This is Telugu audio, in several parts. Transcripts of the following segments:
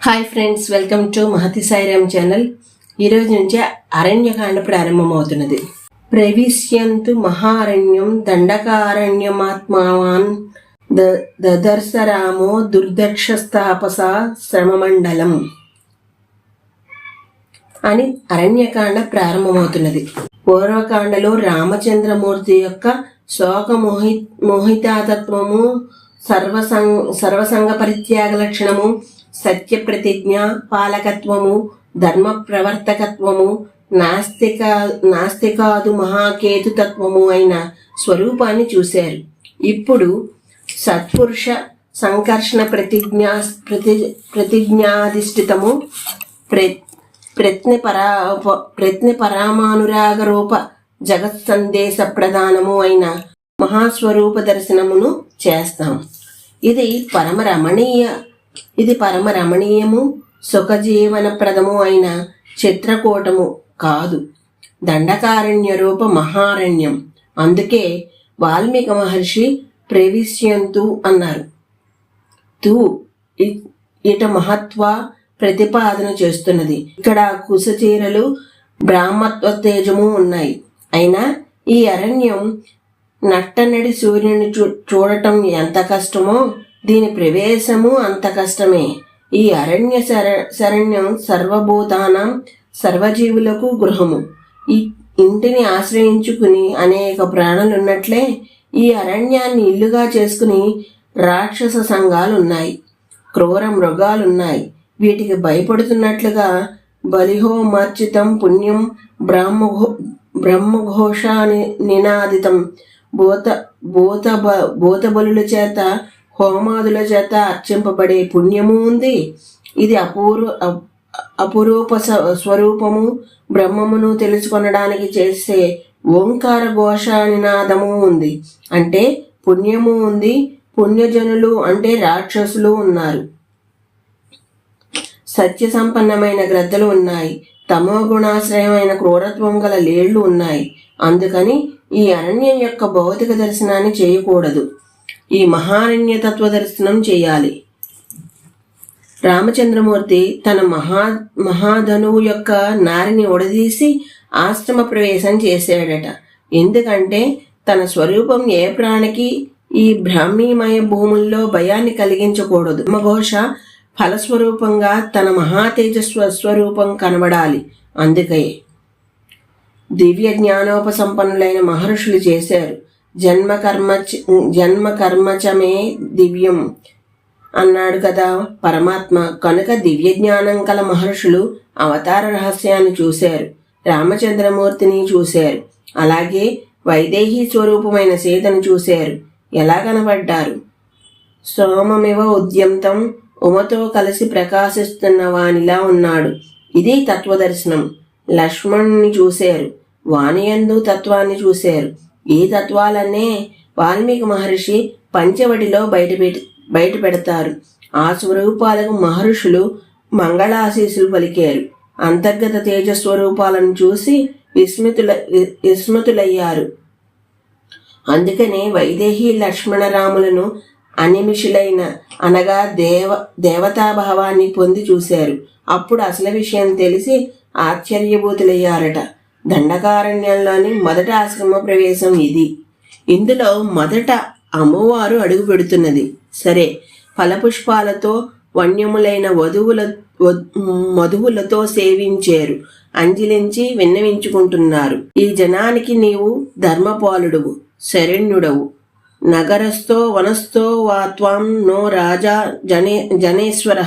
Hi friends welcome to Mahathi Sairam channel ఈరోజు నుంచి అరణ్యకాండ ప్రారంభమవుతున్నది. ప్రవిశ్యంతు మహారణ్యం దండకారణ్యమాత్మావాన్ ద- దదర్శ రామో శ్రమమండలం అని అరణ్యకాండ ప్రారంభమవుతున్నది. పూర్వకాండలో రామచంద్రమూర్తి యొక్క శోక మోహి మోహితాతత్వము సర్వసం సర్వసంగ పరిత్యాగ లక్షణము సత్య ప్రతిజ్ఞ పాలకత్వము ధర్మ ప్రవర్తకత్వము నాస్తిక నాస్తికాదు మహాకేతుతత్వము అయిన స్వరూపాన్ని చూశారు. ఇప్పుడు సత్పురుష సంకర్షణ ప్రతిజ్ఞా ప్రతి ప్రతిజ్ఞాధిష్ఠితము ప్ర ప్రత్ని పరా ప్రత్ని పరామానురాగ రూప జగత్ సందేశ ప్రధానము అయిన మహాస్వరూప దర్శనమును చేస్తాం. ఇది పరమ రమణీయ ఇది పరమ రమణీయము సుఖజీవనప్రదము అయిన చిత్రకూటము కాదు. దండకారణ్య రూప మహారణ్యం. అందుకే వాల్మీకి మహర్షి ప్రవిశ్యంతు అన్నారు. తూ ఇ- ఇట మహత్వ ప్రతిపాదన చేస్తున్నది. ఇక్కడ కుశచీరలు బ్రాహ్మత్వ తేజము ఉన్నాయి. అయినా ఈ అరణ్యం నట్టనడి సూర్యుని చూ చూడటం ఎంత కష్టమో దీని ప్రవేశము అంత కష్టమే. ఈ అరణ్య శర శరణ్యం సర్వభూతానం సర్వజీవులకు గృహము. ఈ ఇంటిని ఆశ్రయించుకుని అనేక ప్రాణులున్నట్లే ఈ అరణ్యాన్ని ఇల్లుగా చేసుకుని రాక్షస సంఘాలున్నాయి. క్రూర మృగాలున్నాయి. వీటికి భయపడుతున్నట్లుగా బలిహోమర్చితం పుణ్యం బ్రహ్మఘో బ్రహ్మఘోషని నినాదితం. భూత భూత భూతబలుల చేత హోమాదుల చేత అర్చింపబడే పుణ్యము ఉంది. ఇది అపూర్వ అప్- అపురూప స్వరూపము. బ్రహ్మమును తెలుసుకొనడానికి చేసే ఓంకార ఘోష నినాదము ఉంది. అంటే పుణ్యము ఉంది. పుణ్యజనులు అంటే రాక్షసులు ఉన్నారు. సత్య సంపన్నమైన గ్రద్దలు ఉన్నాయి. తమో గుణాశ్రయమైన క్రూరత్వం గల లేళ్ళు ఉన్నాయి. అందుకని ఈ అరణ్యం యొక్క భౌతిక దర్శనాన్ని చేయకూడదు. ఈ మహారణ్య తత్వ దర్శనం చేయాలి. రామచంద్రమూర్తి తన మహా మహాధనువు యొక్క నారిని ఉడదీసి ఆశ్రమ ప్రవేశం చేశాడట. ఎందుకంటే తన స్వరూపం ఏ ప్రాణికి ఈ బ్రాహ్మీమయ భూముల్లో భయాన్ని కలిగించకూడదు. మఘోష ఫలస్వరూపంగా తన మహాతేజస్వ స్వరూపం కనబడాలి. అందుకే దివ్య జ్ఞానోపసంపన్నులైన మహర్షులు చేశారు. జన్మ జన్మకర్మచమే జన్మ కర్మచమే దివ్యం అన్నాడు కదా పరమాత్మ. కనుక దివ్య జ్ఞానం కల మహర్షులు అవతార రహస్యాన్ని చూశారు. రామచంద్రమూర్తిని చూశారు. అలాగే వైదేహి స్వరూపమైన సీతను చూశారు. ఎలా కనబడ్డారు? సోమమివ ఉద్యంతం ఉమతో కలిసి ప్రకాశిస్తున్న వానిలా ఉన్నాడు. ఇది తత్వదర్శనం. లక్ష్మణుని చూశారు. వాణియందు తత్వాన్ని చూశారు. ఈ తత్వాలనే వాల్మీకి మహర్షి పంచవటిలో బయట బయట పెడతారు ఆ స్వరూపాలకు మహర్షులు మంగళాశీసులు పలికారు. అంతర్గత తేజస్వరూపాలను చూసి విస్మితుల వి- విస్మృతులయ్యారు. అందుకనే వైదేహి లక్ష్మణరాములను అనిమిషులైన అనగా దేవ దేవతాభావాన్ని పొంది చూశారు. అప్పుడు అసలు విషయం తెలిసి ఆశ్చర్యభూతులయ్యారట దండకారణ్యంలోని మొదట ఆశ్రమ ప్రవేశం ఇది. ఇందులో మొదట అమ్మవారు అడుగు పెడుతున్నది. సరే ఫలపుష్పాలతో వన్యములైన వధువుల మధువులతో సేవించారు. అంజలించి విన్నవించుకుంటున్నారు. ఈ జనానికి నీవు ధర్మపాలుడువు శరణ్యుడవు. నగరస్థో వనస్థో వా త్వం నో రాజా జనే జనేశ్వర.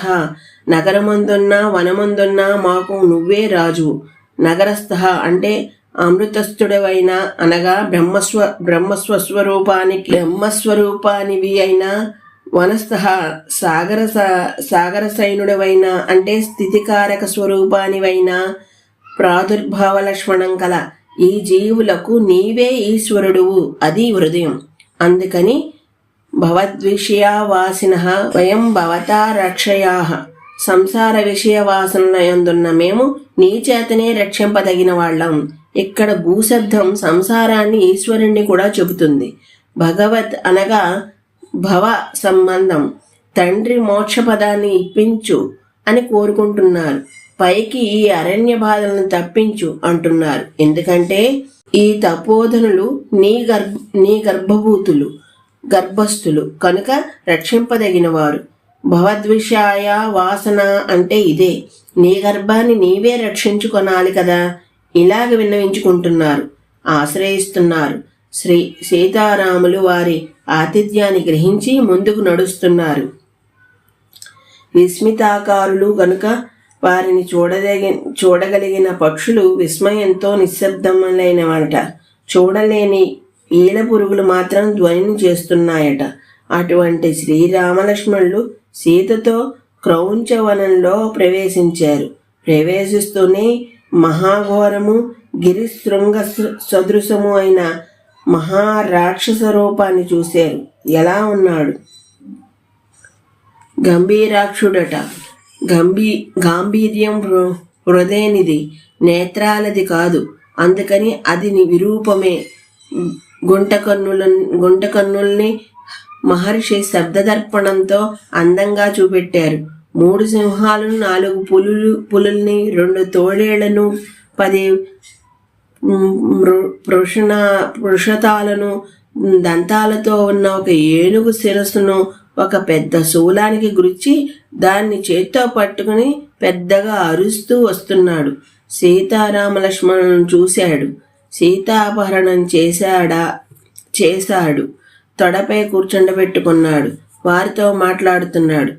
నగరమందున్న వనమందున్న మాకు నువ్వే రాజు. నగరస్థ అంటే అమృతస్థుడవైన అనగా బ్రహ్మస్వ బ్రహ్మస్వస్వరూపానికి బ్రహ్మస్వరూపానివి అయిన వనస్థ. సాగర సాగర సైనుడవైన అంటే స్థితికారక స్వరూపానివైన ప్రాదుర్భావ లక్ష్మణం కల. ఈ జీవులకు నీవే ఈశ్వరుడువు. అది హృదయం. అందుకని భవద్విషయావాసిన వయం భవతా రక్షయా సంసార విషయ వాసనయందున్న మేము నీ చేతనే రక్షింపదగిన వాళ్ళం. ఇక్కడ భూశబ్దం సంసారాన్ని ఈశ్వరుణ్ణి కూడా చెబుతుంది. భగవత్ అనగా భవ సంబంధం. తండ్రి మోక్ష పదాన్ని ఇప్పించు అని కోరుకుంటున్నారు. పైకి ఈ అరణ్య బాధలను తప్పించు అంటున్నారు. ఎందుకంటే ఈ తపోధనులు నీ గర్భ నీ గర్భభూతులు గర్భస్థులు. కనుక రక్షింపదగినవారు. భవద్విషాయ వాసన అంటే ఇదే. నీ గర్భాన్ని నీవే రక్షించుకొనాలి కదా. ఇలాగ విన్నవించుకుంటున్నారు. ఆశ్రయిస్తున్నారు. శ్రీ సీతారాములు వారి ఆతిథ్యాన్ని గ్రహించి ముందుకు నడుస్తున్నారు. విస్మితాకారులు గనుక వారిని చూడదగి చూడగలిగిన పక్షులు విస్మయంతో నిశ్శబ్దములైనవట. చూడలేని ఈల పురుగులు మాత్రం ధ్వనిని చేస్తున్నాయట. అటువంటి శ్రీరామలక్ష్మణులు సీతతో క్రౌంచవనంలో ప్రవేశించారు. ప్రవేశిస్తూనే మహాఘోరము గిరిశృంగ సదృశము అయిన మహారాక్షస రూపాన్ని చూశారు. ఎలా ఉన్నాడు? గంభీరాక్షుడట. గంభీ గాంభీర్యం హృదయనిది నేత్రాలది కాదు. అందుకని అది ని- విరూపమే. గుంట గుంటకన్నుల్ని గుంట కన్నుల్ని మహర్షి శబ్దదర్పణంతో అందంగా చూపెట్టారు. మూడు సింహాలను నాలుగు పులులు పులుల్ని రెండు తోడేళ్ళను పది పృషణ పృషతాలను దంతాలతో ఉన్న ఒక ఏనుగు శిరస్సును ఒక పెద్ద శూలానికి గురిచి దాన్ని చేత్తో పట్టుకుని పెద్దగా అరుస్తూ వస్తున్నాడు. సీతారామ లక్ష్మణులను చూశాడు. సీతాపహరణం చేశాడా? చేశాడు. తొడపై కూర్చుండబెట్టుకున్నాడు. వారితో మాట్లాడుతున్నాడు.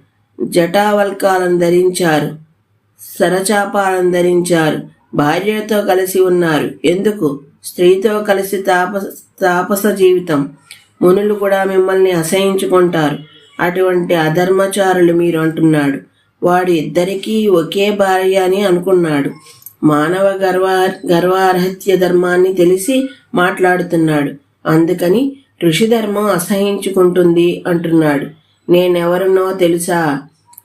జటావల్కాలను ధరించారు. సరచాపాలను ధరించారు. భార్యతో కలిసి ఉన్నారు. ఎందుకు? స్త్రీతో కలిసి తాపస తాపస జీవితం. మునులు కూడా మిమ్మల్ని అసహించుకుంటారు. అటువంటి అధర్మచారులు మీరు అంటున్నాడు వాడు ఇద్దరికీ ఒకే భార్య అని అనుకున్నాడు. మానవ గర్వ గర్వార్హత్య ధర్మాన్ని తెలిసి మాట్లాడుతున్నాడు. అందుకని ఋషి ధర్మం అసహించుకుంటుంది అంటున్నాడు. నేనెవరినో తెలుసా?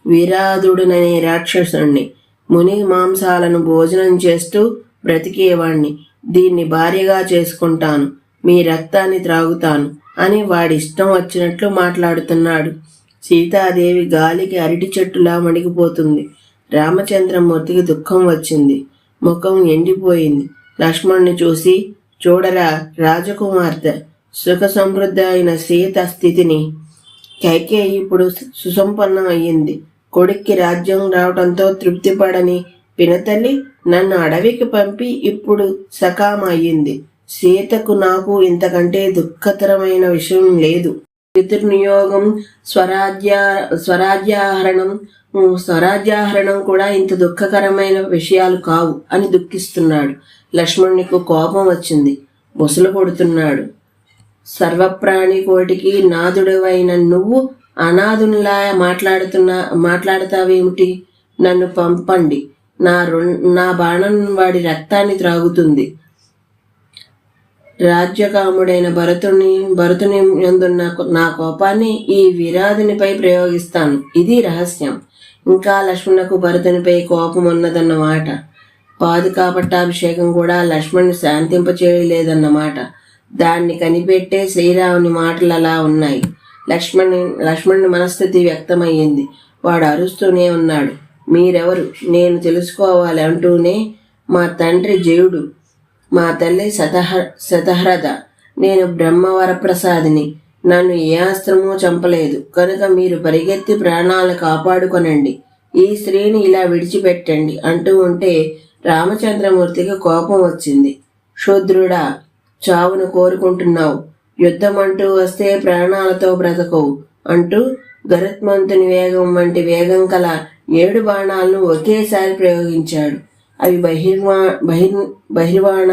వీరాధుడుననే రాక్షసుణ్ణి. ముని మాంసాలను భోజనం చేస్తూ బ్రతికేవాణ్ణి. దీన్ని భార్యగా చేసుకుంటాను. మీ రక్తాన్ని త్రాగుతాను. అని వాడిష్టం వచ్చినట్లు మాట్లాడుతున్నాడు. సీతాదేవి గాలికి అరటి చెట్టులా మణిగిపోతుంది. రామచంద్రమూర్తికి దుఃఖం వచ్చింది. ముఖం ఎండిపోయింది. లక్ష్మణ్ణి చూసి చూడరా రాజకుమార్తె సుఖ సమృద్ధి అయిన సీత స్థితిని. కైకే ఇప్పుడు సుసంపన్నం అయ్యింది. కొడుక్కి రాజ్యం రావడంతో తృప్తిపడని పినతల్లి నన్ను అడవికి పంపి ఇప్పుడు సకామయ్యింది సీతకు నాకు ఇంతకంటే దుఃఖతరమైన విషయం లేదు. పితృనియోగం స్వరాజ్య స్వరాజ్యాహరణం స్వరాజ్యాహరణం కూడా ఇంత దుఃఖకరమైన విషయాలు కావు అని దుఃఖిస్తున్నాడు. లక్ష్మణునికి కోపం వచ్చింది. బొసలు కొడుతున్నాడు. సర్వప్రాణి కోటికి నాదుడవైన నువ్వు అనాథునిలా మాట్లాడుతున్నా మాట్లాడతావేమిటి? నన్ను పంపండి. నా రుణ్ నా బాణం వాడి రక్తాన్ని త్రాగుతుంది. రాజ్యకాముడైన భరతుని భరతుని ఎందున్న నా కోపాన్ని ఈ విరాధునిపై ప్రయోగిస్తాను. ఇది రహస్యం. ఇంకా లక్ష్మణకు భరతునిపై కోపం ఉన్నదన్నమాట పాదుకాపట్టాభిషేకం కూడా లక్ష్మణ్ని శాంతింపచేయలేదన్నమాట. దాన్ని కనిపెట్టే శ్రీరాముని మాటలు అలా ఉన్నాయి. లక్ష్మణ్ లక్ష్మణుని మనస్థితి వ్యక్తమయ్యింది. వాడు అరుస్తూనే ఉన్నాడు. మీరెవరు? నేను తెలుసుకోవాలి అంటూనే మా తండ్రి జయుడు మా తల్లి శతహ శతహ్రద నేను బ్రహ్మవరప్రసాదిని. నన్ను ఏ అస్త్రమూ చంపలేదు. కనుక మీరు పరిగెత్తి ప్రాణాలు కాపాడుకొనండి. ఈ స్త్రీని ఇలా విడిచిపెట్టండి అంటూ ఉంటే రామచంద్రమూర్తికి కోపం వచ్చింది. శూద్రుడా చావును కోరుకుంటున్నావు. యుద్ధం అంటూ వస్తే ప్రాణాలతో బ్రతకవు అంటూ గరుత్మంతుని వేగం వంటి వేగం కల ఏడు బాణాలను ఒకేసారి ప్రయోగించాడు. అవి బహిర్వా బహిర్ బహిర్వాణ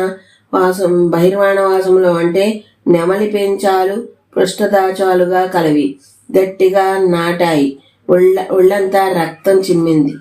వాసం బహిర్వాణ వాసములు అంటే నెమలి పెంచాలు పృష్ఠదాచాలుగా కలవి గట్టిగా నాటాయి ఒళ్ళ ఒళ్ళంతా రక్తం చిమ్మింది.